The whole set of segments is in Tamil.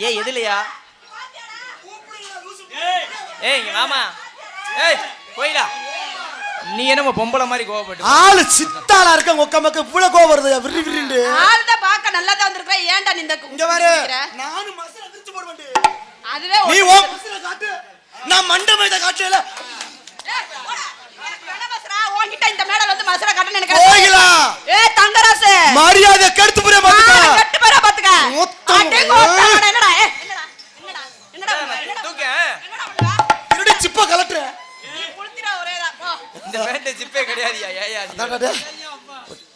ஏய் எதுலையா? ஏய் இங்க வாமா ஏய் போயிடா. நீ என்னமோ பொம்பளை மாதிரி கோவப்பட்டு ஆளு சித்தாளா இருக்க உங்க மக்கள் இவ்வளவு கோவம் வருது விரி விரிண்டு ஆள் தான் பார்க்க நல்லா தான் வந்திருக்கிற. ஏன்டா நீ இந்த இங்க பாரு? நானும் மசாலா விரிச்சு போடுவேன் அதுவே நீ ஓ மசாலா காட்டு. நான் மண்டபம் இதை காட்டல. இந்த மேடல் வந்து மசுரா கட்டணும்னு எனக்கு கோயிலா ஏய் தங்கராசு. மரியாதை கெடுத்து போறா பாத்துக்க சிப்ப கலட்டுற இந்த பேண்ட சிப்பே.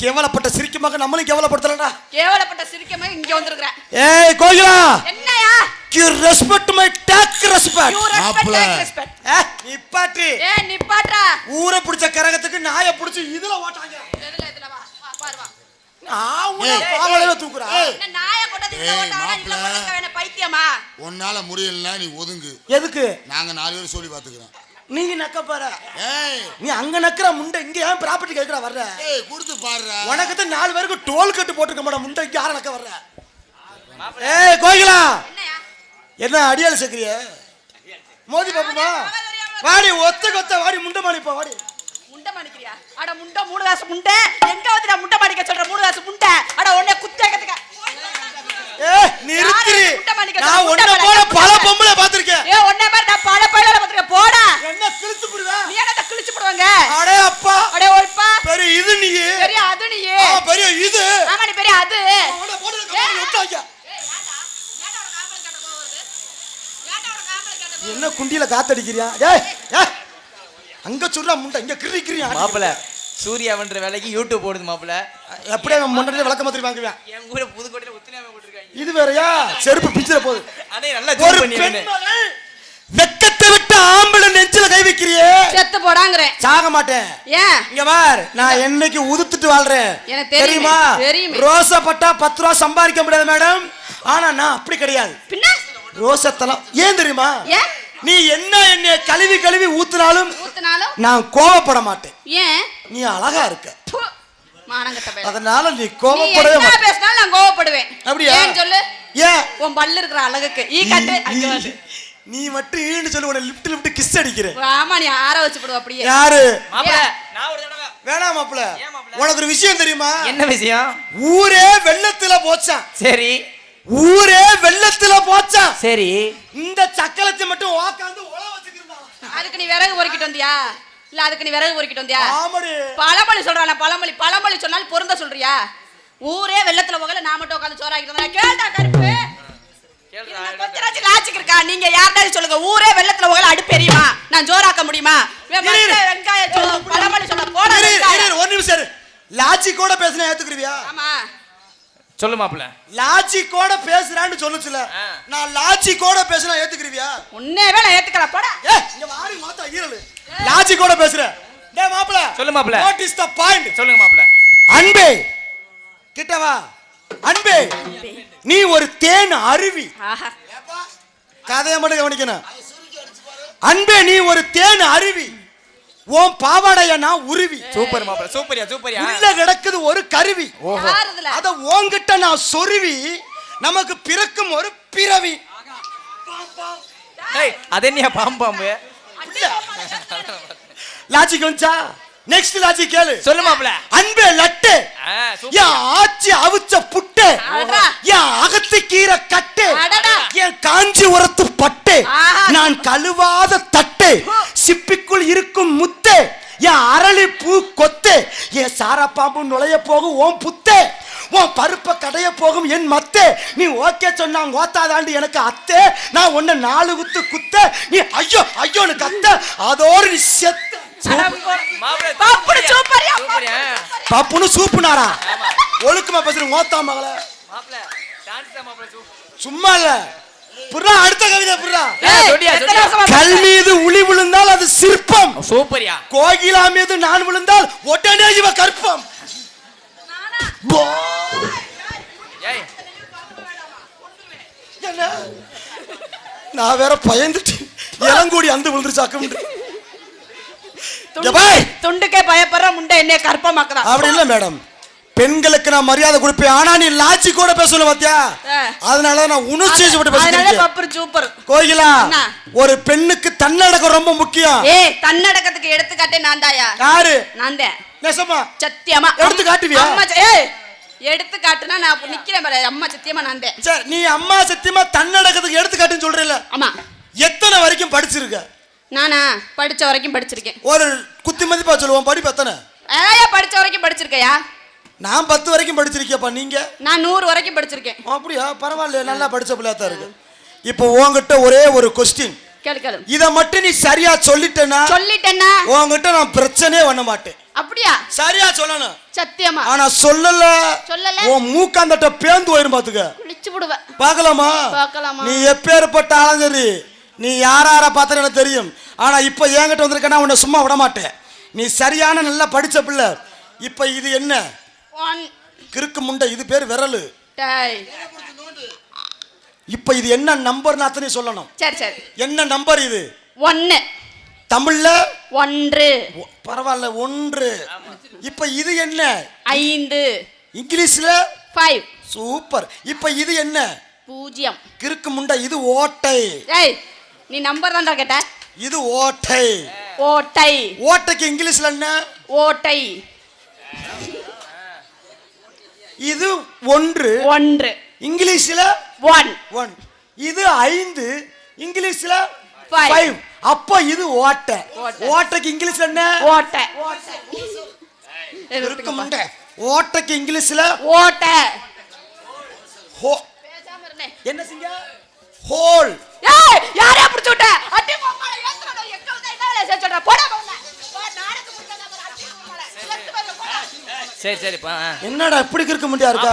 கேவலப்பட்ட சிரிக்குமாக நம்மளும் கேவலப்படுத்தலடா கேவலப்பட்ட சிரிக்கமே இங்க வந்திருக்கிற ஏய் கோகிலா என்னையா you respect my take respect respect, மாப்பிள. take respect. நிப்பாட்டி ஏய் நிப்பாட்றா ஊரை பிடிச்ச கரகத்துக்கு நாயை பிடிச்சி இதுல ஓட்டாங்க உன்னால முடியலன்னா நீ ஒதுங்கு. எதுக்கு? நாங்க நாலு பேரும் சொல்லி பாத்துக்கிறோம் நீங்க நக்க ஏய். நீ அங்க நக்கிற முண்டை இங்க ஏன் ப்ராப்பர்ட்டி கேட்கற வர்ற? ஏய் கொடுத்து பாருடா. உனக்கு தான் நாலு பேருக்கு டோல் கட்டு போட்டுக்க மாட்டேன் முண்டை இங்க யார நக்க வர்ற? ஏய் கோகிலா. என்னையா? என்ன அடியாள் சேர்க்கிறிய மோதி பாப்போமா? வாடி ஒத்த கொத்த வாடி முண்டை மாடிப்பா வாடி. முண்டை மாணிக்கிறியா அட முண்டை மூணு காசு முண்டை எங்க வந்து நான் முண்டை மாணிக்க சொல்ற மூணு காசு முண்டை அட உன்னை குத்தே கத்துக்க ஏ நிறுத்திரு நான்? உன்ன போல பல? பொம்பளை பாத்திருக்கேன் ஏ உன்னை மாதிரி நான் பல பயில பாத்துக்க போடா என்ன கிழிச்சு புடுவ நீ என்ன கிழிச்சு போடுவாங்க அடே அப்பா அடே ஓய்ப்பா பெரிய இது நீ பெரிய அது பெரிய இது ஆமா நீ பெரிய அது கம்பெனி விட்டாங்க என்ன குண்டியில காத்தடிக்கிறியா ஏய் அங்க சொல்றா முண்டை. இங்க கிரி கிரியா மாப்பிள சூர்யாவன்ற வேலைக்கு யூடியூப் போடுது மாப்பிள. எப்படியே அவன் முன்னாடியே விளக்க மாதிரி வாங்குவேன்? என் கூட புதுக்கோட்டையில ஒத்துழையாம போட்டிருக்காங்க. இது வேறயா? செருப்பு பிச்சுற போகுது அண்ணே நல்லா ஒரு வெக்கத்தை விட்டு ஆம்பளை நெஞ்சில கை வைக்கிறியே? செத்து போடாங்கறேன். சாக மாட்டேன். ஏன்? இங்க பார் நான் என்னைக்கு உதுத்துட்டு வாழ்றேன். எனக்கு தெரியுமே. ரோசா பட்டா பத்து ரூபா சம்பாதிக்க முடியாது மேடம். ஆனா நான் அப்படி கிடையாது. பின்ன? ரோசத்தலம் ஏன் தெரியுமா? ஏன்? நீ என்ன என்னை கழுவி கழுவி ஊத்துனாலும் ஊத்துனாலும் நான் கோவப்பட மாட்டேன் ஏன்? நீ அழகா இருக்க. அதனால நீ கோவப்படவே பேசினாலும் நான் கோவப்படுவேன். அப்படியா? ஏன் சொல்லு? ஏன்? உன் பல்லு இருக்கிற அழகுக்கு. ஈ கட்டு. அங்க நீ மட்டும் ஈன்னு சொல்லி உன்னை லிப்ட் லிப்ட் கிஸ் அடிக்கிறேன். ஆமா நீ ஆற வச்சு போடுவ அப்படியே. யாரு? மாப்பிள நான் ஒரு தடவை. வேணாம் மாப்பிள? உனக்கு ஒரு விஷயம் தெரியுமா? என்ன விஷயம்? ஊரே வெள்ளத்துல போச்சான். சரி. ஊரே வெள்ளத்துல போச்சான் சரி. இந்த சக்கலத்தை மட்டும் உக்காந்து உழ வச்சுக்கிருந்தான் அதுக்கு நீ விறகு பொறுக்கிட்டு வந்தியா? இல்ல அதுக்கு நீ விறகு பொறுக்கிட்டு வந்தியா? ஆமாடி பழமொழி சொல்றான பழமொழி. பழமொழி சொன்னாலும் பொருந்த சொல்றியா? ஊரே வெள்ளத்துல போகல நான் மட்டும் உட்காந்து சோறாக்கிட்டு கேட்டா கருப்பு. லாஜிக் இருக்கா? நீங்க யார்டாவது சொல்லுங்க. ஊரே வெள்ளத்துல போகல அடுப்பு எரியுமா? நான் ஜோராக்க முடியுமா? வெங்காயம் சொல்லு, பழமொழி சொல்ல போட ஒரு நிமிஷம் இரு. லாஜிக்கோட பேசுனா ஏத்துக்கிருவியா ஆமா. சொல்லு மாப்பிள லாஜிக்கோட பேசுறான்னு சொல்லுச்சுல. நான் லாஜிக்கோட பேசுனா ஏத்துக்கிருவியா உன்னேவே நான் ஏத்துக்கல போடா. ஏ இங்க வாரி மாத்தா ஈரலு. லாஜிக்கோட பேசுற. டேய் மாப்ள சொல்லு மாப்பிள. வாட் இஸ் த பாயிண்ட் சொல்லுங்க மாப்பிள அன்பே. கிட்ட வா. அன்பே. நீ ஒரு தேன் அருவி. கதையை மட்டும் கவனிக்கணும். அன்பே நீ ஒரு தேன் அருவி. உன் பாவாடைய நான் உருவி. சூப்பர் மாப்பிள சூப்பரியா சூப்பரியா. உள்ள கிடக்குது ஒரு கருவி. அத உன்கிட்ட நான் சொருவி நமக்கு பிறக்கும் ஒரு பிறவி. அது என்னையா பாம்பாம்பு லாஜிக் வந்துச்சா? நெக்ஸ்ட் லாஜிக் கேளு. சொல்லு மாப்பிள. அன்பே லட்டு. என் ஆச்சி அவிச்ச புட்டு. என் அகத்து கீரை கட்டு. அடடா. என் காஞ்சி உரத்து பட்டு. நான் கழுவாத தட்டு. சிப்பிக்குள் இருக்கும் முத்து என் அரளி பூ கொத்து என் சாரப்பாம்பு நுழைய போகும் ஓம் புத்தே உன் பருப்ப கடைய போகும் என் மத்தே. நீ ஓகே சொன்னா ஓத்தாதாண்டி எனக்கு அத்தே. நான் உன்னை நாலு குத்து குத்த. நீ ஐயோ ஐயோன்னு கத்த. அதோடு நீ செத்த. பப்புனு சூப்புனாரா? ஒழுக்கமா பேசுறேன் ஓத்தா மகள. சும்மா இல்ல. புர்ரா அடுத்த கவிதை. வருஷமா கல் மீது உளி விழுந்தால் அது சிற்பம். சூப்பரியா. கோகிலா மீது நான் விழுந்தால் உடனே இவ கற்பம்? நான்? வேற பயந்துட்டு இளங்கூடி அந்த விழுந்துருச்சாக்கம் துண்டு- துண்டுக்கே பயப்படுற முண்டை என்னைய கற்பமாக்குதான் அப்படி இல்ல மேடம். பெண்களுக்கு நான் மரியாதை கொடுப்பேன். ஆனா நீ லாஜி கூட பேசல பாத்தியா. அதனால நான் உணர்ச்சி விட்டு பேசுறேன் சூப்பர். கோகிலா? ஒரு பெண்ணுக்கு தன்னடக்கம் ரொம்ப முக்கியம். ஏய் தன்னடக்கத்துக்கு எடுத்துக்காட்டே நான் தாயா? யாரு? நான் தான். நெசமா? சத்தியமா. எடுத்து காட்டுவியா? அம்மா ஏய் எடுத்து காட்டுனா நான் நிக்கிறேன் பாரு. அம்மா சத்தியமா நான் தான். சரி நீ அம்மா சத்தியமா தன்னடக்கத்துக்கு எடுத்துக்காட்டுன்னு சொல்றீல ஆமா. எத்தனை வரைக்கும் படிச்சிருக்க? நானா? படிச்ச வரைக்கும் படிச்சிருக்கேன். ஒரு குத்தி மதிப்பா சொல்லுவோம். படிப்பு எத்தனை? ஏயா படிச்ச வரைக்கும் படிச்சிருக்கையா? நான் பத்து வரைக்கும் படிச்சிருக்கியப்பா நீங்க? நான் நூறு வரைக்கும் படிச்சிருக்கேன். அப்படியா? பரவாயில்ல நல்லா படிச்ச பிள்ளையா தான் இருக்கு. இப்போ உன்கிட்ட ஒரே ஒரு கொஸ்டின் இத மட்டும் நீ சரியா சொல்லிட்டேன்னா சொல்லிட்டேன்னா? உன்கிட்ட நான் பிரச்சனையே பண்ண மாட்டேன். அப்படியா? சரியா சொல்லணும். சத்தியமா? ஆனா சொல்லல. சொல்லல. உன் மூக்காந்தட்ட பேந்து போயிரும் பாத்துக்க. குளிச்சு விடுவேன். பார்க்கலாமா? பார்க்கலாமா? நீ எப்பேற்பட்ட ஆளும் சரி நீ யார யார பார்த்தா எனக்கு தெரியும். ஆனா இப்ப என்கிட்ட வந்திருக்கேன்னா உன்னை சும்மா விட மாட்டேன். நீ சரியான நல்லா படிச்ச பிள்ளை. இப்ப இது என்ன? ஒன் கிறுக்கு முண்டை இது பேர் விரலு. இப்ப இது என்ன நம்பர்னு அத்தனை சொல்லணும். சரி சரி. என்ன நம்பர் இது? ஒன்னு. தமிழ்ல? ஒன்று. பரவாயில்ல ஒன்று. இப்ப இது என்ன? ஐந்து. இங்கிலீஷ்ல? Five super. இப்ப இது என்ன? பூஜ்ஜியம். கிறுக்கு முண்டை இது ஓட்டை. ஏய் நீ நம்பர் தான்டா கேட்ட. இது ஓட்டை. ஓட்டை. ஓட்டைக்கு இங்கிலீஷ்ல என்ன? ஓட்டை. இது ஒன்று. ஒன்று. இங்கிலீஷ்ல ஒன். ஒன். இது ஐந்து இங்கிலீஷ்ல. ஃபைவ். அப்ப இது ஓட்டை. ஓட்டை. ஓட்டைக்கு இங்கிலீஷ்ல என்ன? ஓட்டை. கிறுக்கு முண்டை. ஓட்டைக்கு இங்கிலீஷ்ல ஓட்டை. ஹோ. என்ன சிங்க? ஹோல். ஏய் யாரே பிடிச்சு விட்ட? அடி மாமால ஏத்துறடா எங்க வந்து என்ன செஞ்சடா போடா போடா நாடக புடிச்சதா பாரு அடி சரி ஆ. என்னடா இப்படி கிறுக்க முடியா இருக்கா.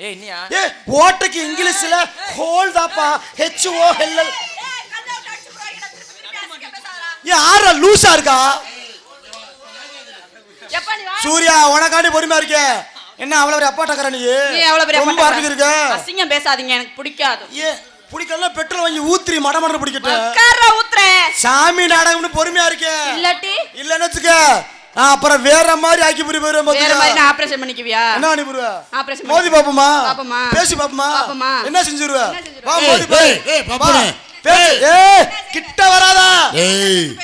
ஏய் நீயா? ஏ ஓட்டைக்கு இங்கிலீஷ்ல ஹோல் தாப்பா ஹெச் ஓ எல் எல் ஏய் ஏ ஆறா லூசா இருக்கா? எப்ப நீ வா. சூர்யா உனக்காண்டி பொறுமையா இருக்கே. என்ன அவ்வளவு பெரிய அப்பாட்டக்கற நீ? நீ எவ்வளவு பெரிய ரொம்ப. அடக்கு இருக்க. அசிங்கம் பேசாதீங்க எனக்கு பிடிக்காது. ஏ பிடிக்கலாம் பெட்ரோல் வாங்கி ஊத்திரி மட மட பிடிக்கட்ட. உட்கார்றா ஊத்துறேன். சாமி நாடகம்னு பொறுமையா இருக்கே. இல்லாட்டி? இல்லன்னு வச்சுக்க. அப்புறம் வேற மாதிரி ஆக்கி புரி போயிரும் வேற மாதிரி நான் ஆபரேஷன் பண்ணிக்குவியா? என்ன பண்ணி போடுவ ஆபரேஷன் மோதி பாப்போமா? பாப்போமா. பேசி பாப்போமா? பாப்போமா. என்ன செஞ்சிருவ? வா மோதி பாரு. ஏய். பாப்பனே. பேசு. ஏய். கிட்ட வராதா? ஏய்?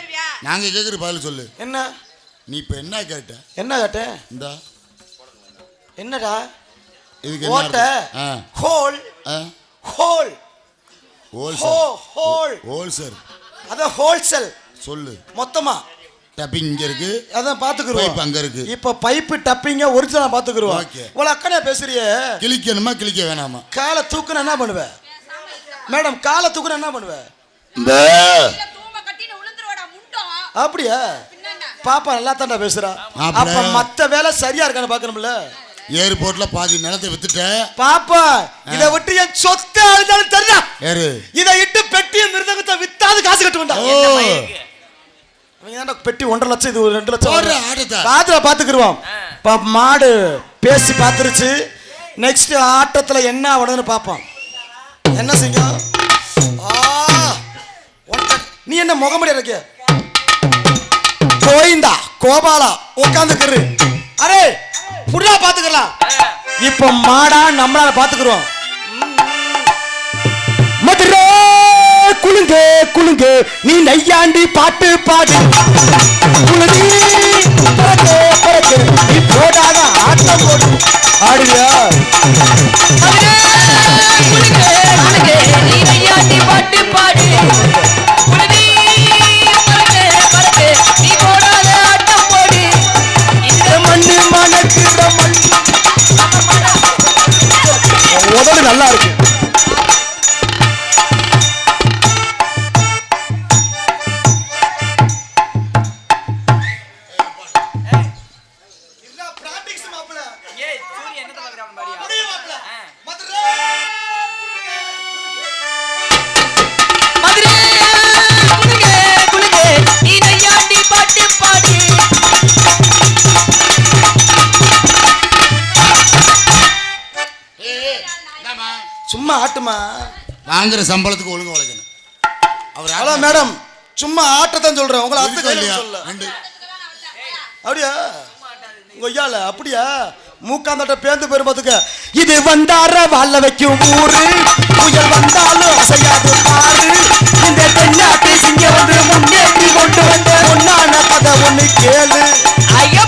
நாங்க கேக்குற பதில் சொல்லு. என்ன? நீ இப்ப என்ன கேட்ட? என்ன கேட்டேன் இந்த. என்னடா? இதுக்கு என்ன ஓட்ட. Hole. Hole. Hole hole. Hole sir. அத ஹோல்சேல் சொல்லு. மொத்தமா. டப்பிங் இங்க இருக்கு. அதான் பாத்துக்குறோம் பைப் அங்க இருக்கு. இப்ப பைப்பு டப்பிங்க ஒரிஜினலா பாத்துக்குறோம். இவ்வளவு அக்கனே பேசுறியே. கிழிக்கணுமா கிழிக்க வேணாமா? காலை தூக்குன என்ன பண்ணுவ? மேடம் காலை தூக்குன என்ன பண்ணுவ? இந்த. அப்படியா? பாப்பா நல்லா தாண்டா பேசுறா. அப்ப மத்த வேலை சரியா இருக்கான்னு பாக்கணும்ல? ஏர்போர்ட்ல பாதி நிலத்தை வித்துட்ட. பாப்பா இத விட்டு என் சொத்தை அழிஞ்சாலும் தெரியா யாரு? இதை இட்டு பெட்டிய மிருதங்கத்தை வித்தாது காசு கட்டுவேன்டா பெட்டி ஒன்றரை லட்சம் இது ஒரு ரெண்டு லட்சம். பாத்துல பாத்துக்குருவோம் பா மாடு பேசி பாத்துருச்சு. நெக்ஸ்ட் ஆட்டத்துல என்ன ஆகணும்னு பாப்போம் என்ன செய்யும் நீ என்ன முகமுடி இருக்க கோயிந்தா கோபாலா உட்காந்துக்கிரு அரே புள்ளா பாத்துக்கலாம் இப்ப மாடா நம்மளால பாத்துக்கிறோம் மதுரை! குலுங்க குலுங்க. நீ நையாண்டி பாட்டு பாடு. குலுங்கி பறக்க பறக்க நீ போடாத ஆட்டம் போடு. ஆடுவியா சும்மா ஆட்டுமா? வாங்குற சம்பளத்துக்கு ஒழுங்கு உழைக்கணும். அவர் ஹலோ மேடம்? சும்மா ஆட்டத்தான் சொல்றேன். உங்களை அத்து? கையில சொல்ல. அப்படியா? உங்க ஐயால அப்படியா? மூக்காந்தட்ட பேந்து பெருமத்துக்கு இது வந்தார வாழ வைக்கும் ஊரு. புயல் வந்தாலும் அசையாது பாரு இந்த தென்னாட்டு சிங்க வந்து முன்னேற்றி கொண்டு வந்த பொன்னான கதை ஒண்ணு கேளு. ஐயா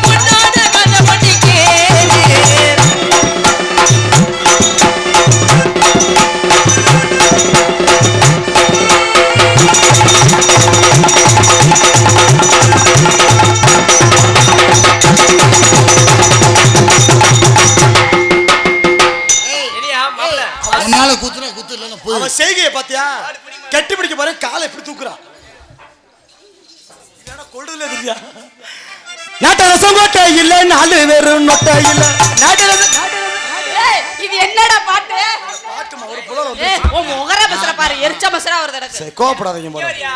அவன் செய்கையை பாத்தியா கட்டி பிடிக்க பாரு காலை எப்படி தூக்குறான். கொள்றதுல தெரியா நாட்ட ரசம் கோட்டை இல்ல நாலு வெறும் நொட்டை இல்ல நாட்ட ரசம் இது என்னடா பாட்டு? பாட்டுமா ஒரு புலர் வந்து உன் முகர பசர பாரு எரிச்ச பசரா வருது எனக்கு. கோவப்படாதீங்க போல பேரியா?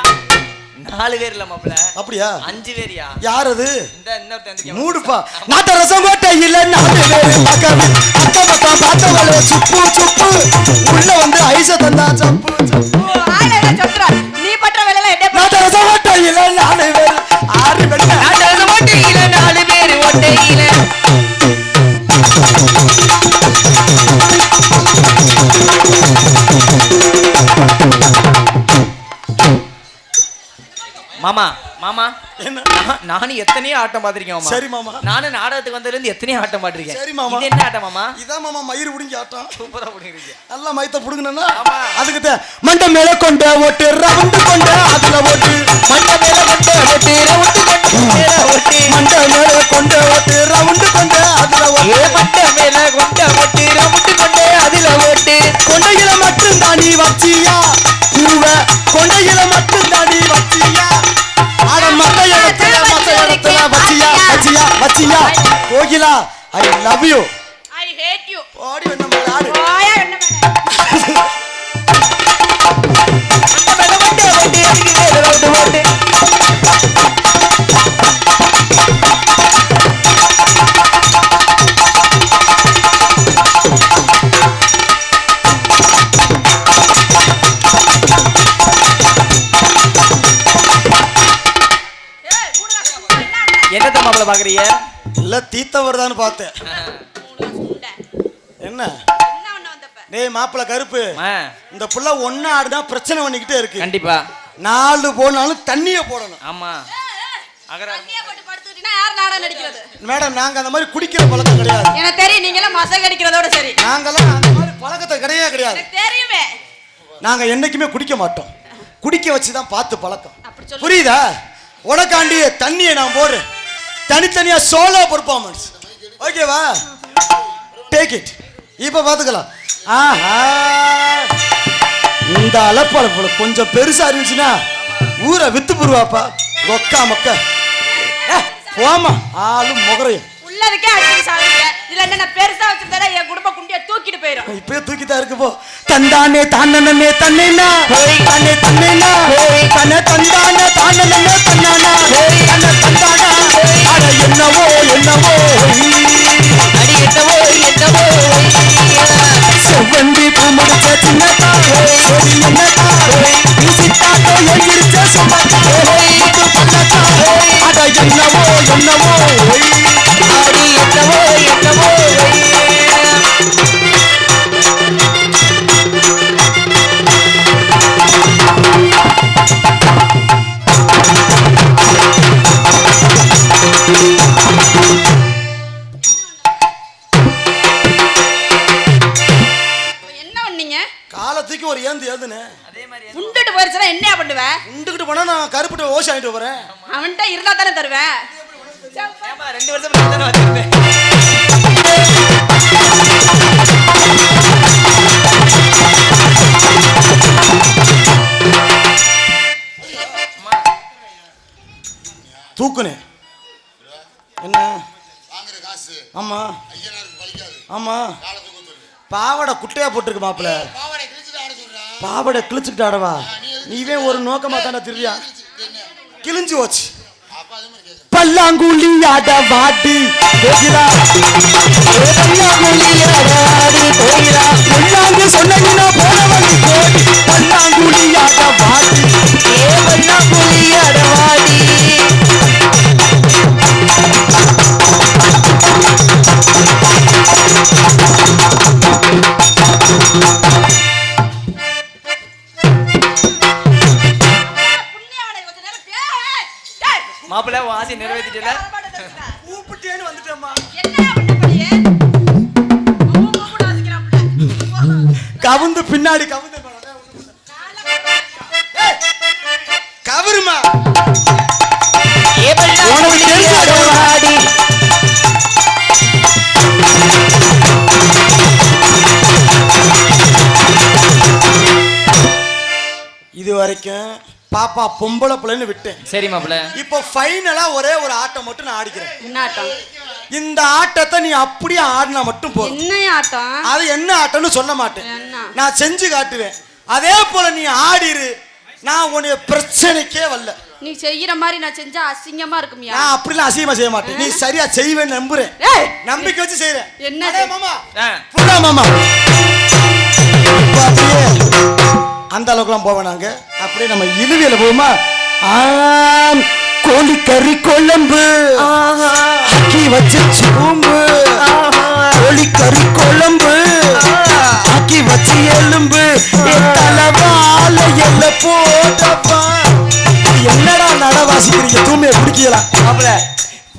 நாலு பேர் இல்ல மாப்பிள்ள. அப்படியா? அஞ்சு பேரியா? யார் அது இந்த இன்னொருத்தன் மூடுப்பா நாட்ட ரசம் கோட்டை இல்ல நாலு வெறும் பக்கம் அத்த பக்கம் பார்த்தவளே சுப்பு சுப்பு உள்ள வந்து ஐச தந்தா சப்பு நீ பண்ற வேலையில என்ன நாட்ட ரசம் கோட்டை இல்ல நாலு வெறும் ஆறு வெள்ளை நாட்டாளு ஒட்டையில நாலு பேர் ஒட்டையில. மாமா மாமா. நானும் எத்தனையோ ஆட்டம் பார்த்திருக்கேன் மாமா. சரி மாமா. நானும் நாடகத்துக்கு வந்ததுல இருந்து எத்தனையோ ஆட்டம் பார்த்திருக்கேன். சரி மாமா. என்ன ஆட்டம் மாமா? இதான் மாமா மயிர் புடுங்கி ஆட்டம். சூப்பரா பண்ணிருக்கீங்க நல்லா மயத்த புடுங்கணும்னா. அதுக்கு மண்டை மேல கொண்ட ஓட்டு ரவுண்டு கொண்ட அதுல ஓட்டு. மண்டை மேல கொண்ட ஓட்டு ரவுண்டு கொண்ட ஓட்டு. மண்டை மேல கொண்ட ஓட்டு ரவுண்டு கொண்ட அதுல ஓட்டு. மட்டை மேல கொண்ட ஒட்டு ரவுண்டு கொண்டே அதுல ஓட்டு. கொண்டையில மட்டும் தானி வச்சியா? பூவ கொண்டையில மட்டும் தானி வச்சியா ஆட மத்த இடத்துல மத்த இடத்துல வச்சியா? வச்சியா? வச்சியா? Kokila I love you I hate you ஓடி வந்த மாதிரி ஆடு. வாயா என்ன மேல. தீத்தவர் தான் பார்த்தேன். என்ன என்ன? ஒண்ணு வந்தப்ப. டேய் மாப்பிள்ள கருப்பு. இந்த புள்ள ஒன்னா ஆடுனா பிரச்சனை பண்ணிக்கிட்டே இருக்கு. கண்டிப்பா. நாலு போனாலும் தண்ணிய போடணும். ஆமா. மேடம் நாங்க அந்த மாதிரி குடிக்கிற பழக்கம் கிடையாது. எனக்கு தெரியும் நீங்க எல்லாம் மசக அடிக்கிறதோட சரி. நாங்கெல்லாம் அந்த மாதிரி பழக்கத்தை கிடையவே கிடையாது. தெரியுமே. நாங்க என்னைக்குமே குடிக்க மாட்டோம். குடிக்க வச்சு தான் பார்த்து பழக்கம். அப்படி சொல்லு. புரியுதா? உனக்காண்டி தண்ணியை நான் போடுறேன். தனித்தனியா சோலோ பெர்ஃபார்மன்ஸ் ஓகேவா டேக் இட் இப்போ பார்த்துக்கலாம் ஆஹா. இந்த அலப்பழப்பழ கொஞ்சம் பெருசா இருந்துச்சுன்னா ஊரை வித்து புருவாப்பா ஒக்கா மொக்க. ஏ, ஆளும் முகரையும். உள்ளதுக்கே அடிச்சு சாப்பிடுங்க இதுல என்ன பெருசா வச்சிருந்தா என் குடும்ப குண்டிய தூக்கிட்டு போயிடும் இப்பயே தூக்கிதான் இருக்கு போ. தந்தானே தானே தன்னேனா. தானே தன்னேனா. தன்னை தந்தானே தானே தன்னானா. தன்னை தந்தானா. அட என்னவோ என்னவோ. அடி என்னவோ என்னவோ செவ்வந்தி பூ முடிச்ச சின்னதா என்னதா வீசிட்டாட்டோ எங்கிருச்ச சுமத்தா அட என்னவோ என்னவோ. பாவாடை குட்டையா போட்டிருக்கு மாப்பிள்ள. பாவாடை கிழிச்சுக்கிட்டு ஆடவா? நீவே ஒரு நோக்கமா தானே திருவியா கிழிஞ்சு போச்சு. பல்லாங்குழி ஆட வாட்டி போகிறா. பல்லாங்குழி ஆட போகிறா. சொன்னீங்கன்னா போனவன் பல்லாங்குழி ஆட வாட்டி பல்லாங்குழி ஆட பின்னாடி கவுந்து கவுருமா. இது வரைக்கும் பாப்பா பொம்பளை பிள்ளைன்னு விட்டேன். சரி மாப்பிள இப்போ ஃபைனலா ஒரே ஒரு ஆட்டம் மட்டும் நான் ஆடிக்கிறேன். என்ன ஆட்டம் இந்த ஆட்டத்தை நீ அப்படியே ஆடினா மட்டும் போதும். என்ன ஆட்டம்? அது என்ன ஆட்டம்னு சொல்ல மாட்டேன். என்ன? நான் செஞ்சு காட்டுவேன். அதே போல நீ ஆடிரு. நான் உன்னைய பிரச்சனைக்கே வரல. நீ செய்யற மாதிரி நான் செஞ்சா அசிங்கமா இருக்குமியா? நான் அப்படிலாம் அசிங்கமா செய்ய மாட்டேன். நீ சரியா செய்வேன்னு நம்புறேன். ஏய்! நம்பிக்கை வச்சு செய்யறேன் என்னது? அடே மாமா. ஆ, புடா மாமா. அந்த அளவுக்குலாம் போவேன் நாங்க. அப்படியே நம்ம இழுவியில போவோமா? ஆம், கோழிக்கறி குழம்பு. அக்கி வச்சு சூம்பு கோழிக்கறி குழம்பு. அக்கி வச்சு எலும்பு. தலைவால எல்ல போட்டப்பா? என்னடா நட வாசிக்கிறீங்க தூமையை பிடிக்கலாம் மாப்பிள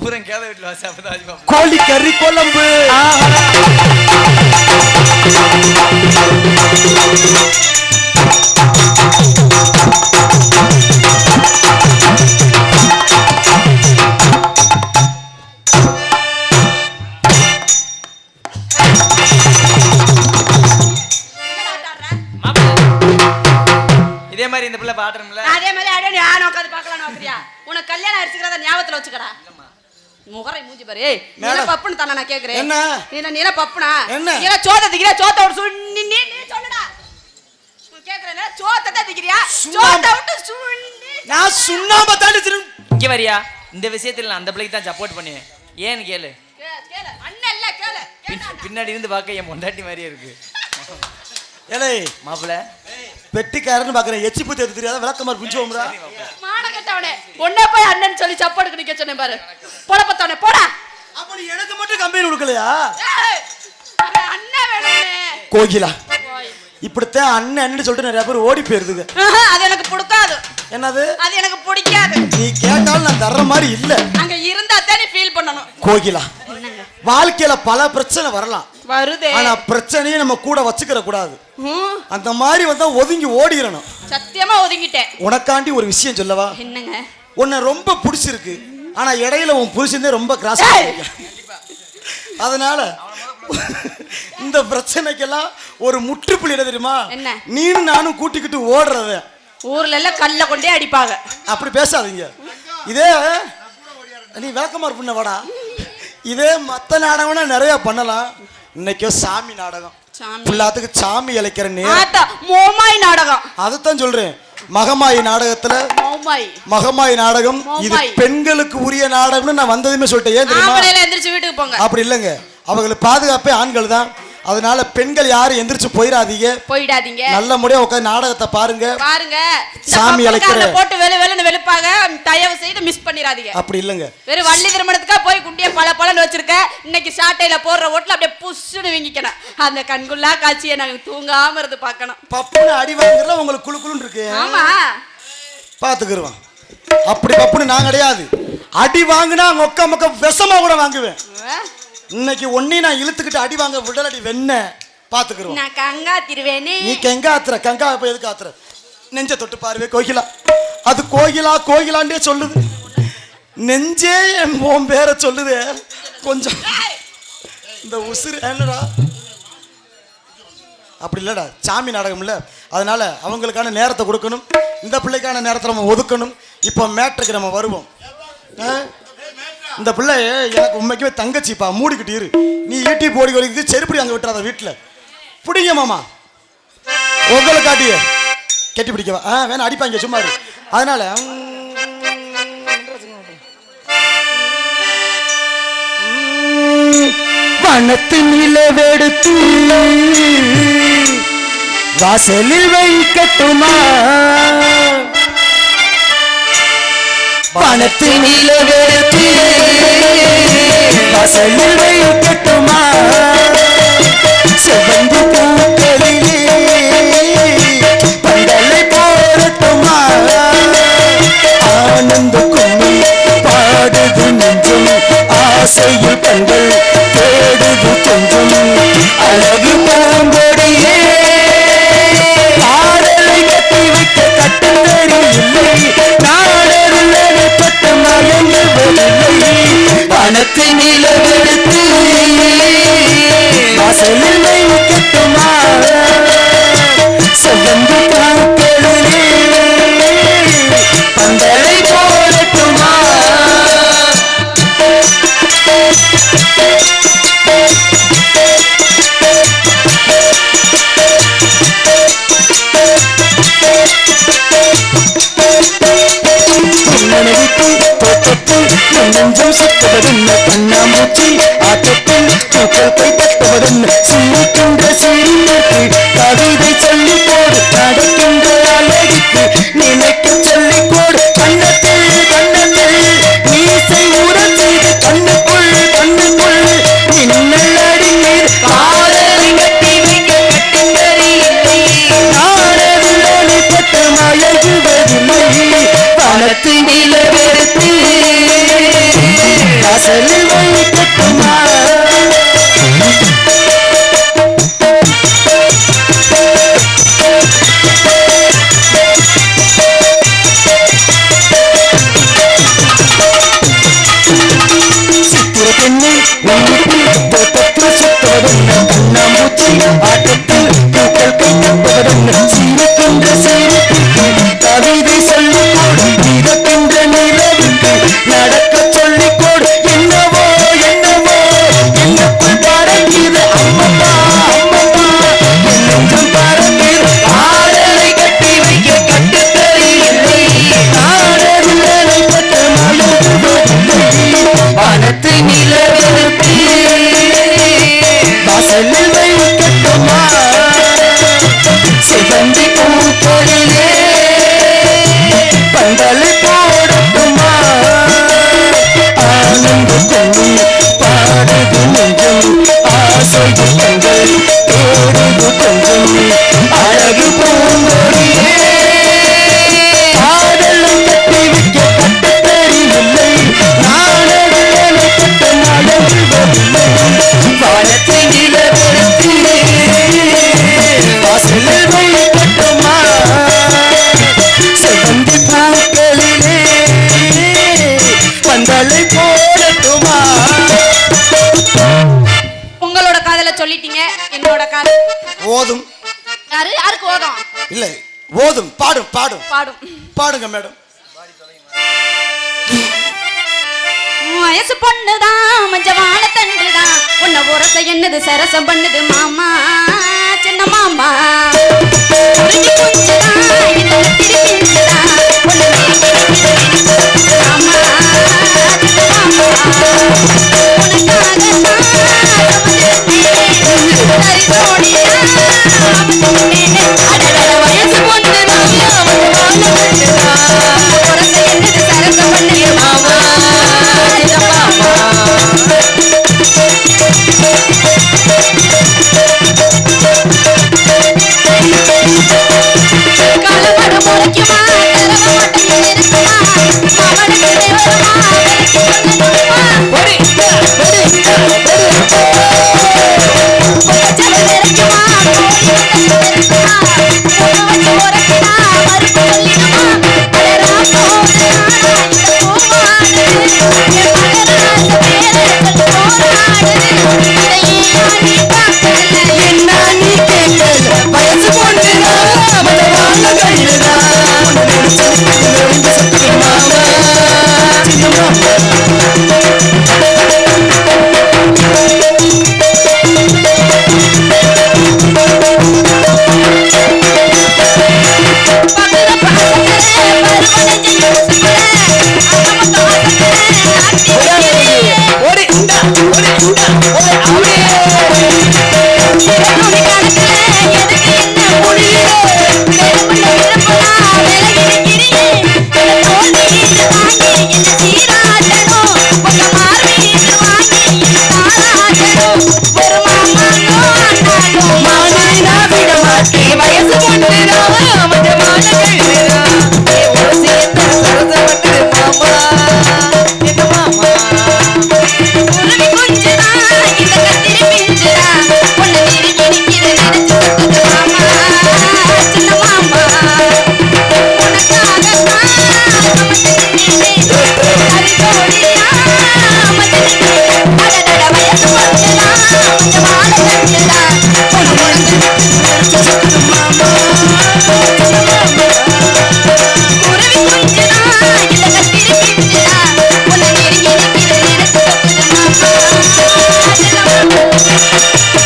பூரா கேத வீட்டுல வாசி அப்பதான் மாப்பிள கோழிக்கறி குழம்பு. மாப்பிள மாதிரி இந்த பிள்ளை பாடுறோம்ல. அதே மாதிரி அடியே நீ ஆன உட்காந்து பார்க்கலாம் நோக்கிறியா? உனக்கு கல்யாணம் அடிச்சுக்கிறத ஞாபகத்துல வச்சுக்கடா. முகரை மூஞ்சி பாரு. ஏய், நீ என்ன மேடம். பப்புன்னு தானே நான் கேக்குறேன். என்ன? நீ என்ன நீ என்ன பப்புனா? என்ன? நீ என்ன சோத்த திக்கிறியா சோத்த விட்டு சுண்ணி நீ நீ சொல்லுடா. கேக்குறேன் சோத்த தான் திக்கிறியா. சோத்த விட்டு சுண்ணி நான் சுண்ணாம்பை தாண்டி திரும்ப இங்க வரியா? இந்த விஷயத்துல நான் அந்த பிள்ளைக்கு தான் சப்போர்ட் பண்ணுவேன். ஏன்னு கேளு. கேளு. அண்ணன் இல்ல கேளு. பின்- பின்னாடி இருந்து பார்க்க என் பொண்டாட்டி மாதிரியே இருக்கு. ஏலே. மாப்பிள பெட்டிக்காரன்னு பாக்குறேன் எச்சி பூத்தி எடுத்து தெரியாத விளக்கமார் புஞ்சோம்ரா மானகட்டவனே உன்னை போய் அண்ணன் சொல்லி சப்போர்ட்டுக்கு நிக்க சொன்னேன் பாரு. போடா அப்ப நீ எனக்கு மட்டும் கம்பெனி கொடுக்கலையா? அண்ணன் கோகிலா. இப்படித்தான் அண்ணன் சொல்லிட்டு நிறைய பேர் ஓடி போயிருதுங்க. அது எனக்கு பிடிக்காது. என்னது? அது எனக்கு பிடிக்காது. நீ கேட்டாலும் நான் தர்ற மாதிரி இல்ல. அங்க இருந்தா தான் நீ ஃபீல் பண்ணணும். கோகிலா வாழ்க்கையில பல பிரச்சனை வரலாம். வருதே. ஆனா பிரச்சனையை நம்ம கூட வச்சுக்கிற கூடாது. அந்த மாதிரி வந்தா ஒதுங்கி ஓடிடணும் சத்தியமா ஒதுங்கிட்டேன். உனக்காண்டி ஒரு விஷயம் சொல்லவா? என்னங்க? உன்னை ரொம்ப பிடிச்சிருக்கு. ஆனா இடையில உன் புருஷனே ரொம்ப கிராஸ்! அதனால இந்த பிரச்சனைக்கெல்லாம் ஒரு முற்றுப்புள்ளி தெரியுமா? நீனும் நானும் கூட்டிக்கிட்டு ஓடுறத. ஊர்ல எல்லாம் கல்ல கொண்டே அடிப்பாங்க. அப்படி பேசாதீங்க. இதே நீ விளக்கமா பண்ண வாடா. இதே மத்த நாடகம்னா நிறைய பண்ணலாம். இன்னைக்கோ சாமி நாடகம். சாமி. எல்லாத்துக்கும் சாமி இழைக்கிற நேரம். மோமாய் நாடகம். அதைத்தான் சொல்றேன். மகமாயி நாடகத்துல மகமாயி நாடகம் இது. பெண்களுக்கு உரிய நாடகம்னு நான் வந்ததுமே சொல்லிட்டேன். ஏன் தெரியுமா? அப்படி இல்லைங்க. அவங்களுக்கு பாதுகாப்பே ஆண்கள் தான் அதனால பெண்கள் யாரும் எந்திரிச்சு போயிடாதீங்க. போயிடாதீங்க. நல்ல முறையா உட்காந்து நாடகத்தை பாருங்க. பாருங்க. சாமி அழைக்கிற- போட்டு வெளு வெளுன்னு வெளுப்பாங்க தயவு செய்து மிஸ் பண்ணிடாதீங்க. அப்படி இல்லைங்க. வெறும் வள்ளி திருமணத்துக்கா போய் குண்டிய பல பலன்னு வச்சிருக்க இன்னைக்கு சாட்டையில போடுற ஓட்டுல அப்படியே புஷ்ஷுன்னு வீங்கிக்கணும். அந்த கண்குள்ளா காட்சியை நாங்க தூங்காம இருந்து பார்க்கணும். பப்புன்னு அடி வாங்குறதுல உங்களுக்கு குளு குளுன்னு இருக்கு. ஆமா. பாத்துக்கிருவான் அப்படி பப்புன்னு நான் கிடையாது. அடி வாங்குனா மொக்க மொக்க விஷமா கூட வாங்குவேன். இன்னைக்கு ஒன்னே நான் இழுத்துக்கிட்டு அடி வாங்க விடலடி வெண்ண. பாத்துக்கிருவான் நான் கங்கா திருவேனே நீ கெங்க ஆத்துற கங்கா இப்ப எதுக்கு ஆத்துற? நெஞ்ச தொட்டு பாருவே கோகிலா. அது கோகிலா கோகிலாண்டே சொல்லுது. நெஞ்சே என் உன் பேரை சொல்லுதே. கொஞ்சம். இந்த உசுறு என்னடா? அப்படி இல்லடா சாமி நாடகம் இல்ல அதனால அவங்களுக்கான நேரத்தை கொடுக்கணும். இந்த பிள்ளைக்கான நேரத்தை நம்ம ஒதுக்கணும். இப்போ மேட்ருக்கு நம்ம வருவோம். ஆ? இந்த பிள்ளை எனக்கு உண்மைக்குமே தங்கச்சிப்பா மூடிக்கிட்டு இரு. நீ ஈட்டி போடி வலிக்குது செருப்படி அங்கே விட்டுறாத வீட்டில் பிடிங்க மாமா. உங்களை காட்டிய. கெட்டி பிடிக்கவா? ஆ வேணா அடிப்பாங்க சும்மா அதனால வனத்து நிலவெடுத்து வாசலில் வைக்கட்டுமா? பணத்து நிலவெடுத்து பசலில் வைக்கட்டுமா செவந்து பூக்களிலே பந்தலை போரட்டுமா? ஆனந்த கும்மி பாடுது நெஞ்சும் ஆசையில் கண்கள் நெஞ்சம் சுத்துவதென்ன கண்ணாமூச்சி ஆட்டத்தில் தூக்கல் கை தட்டுவதென்ன சிறு கொண்ட சிறுநீர்க்கு கவிதை சொல்லி போடு நடக்கின்ற அழகிக்கு நினைக்க சொல்ல മാഡം. Thank you.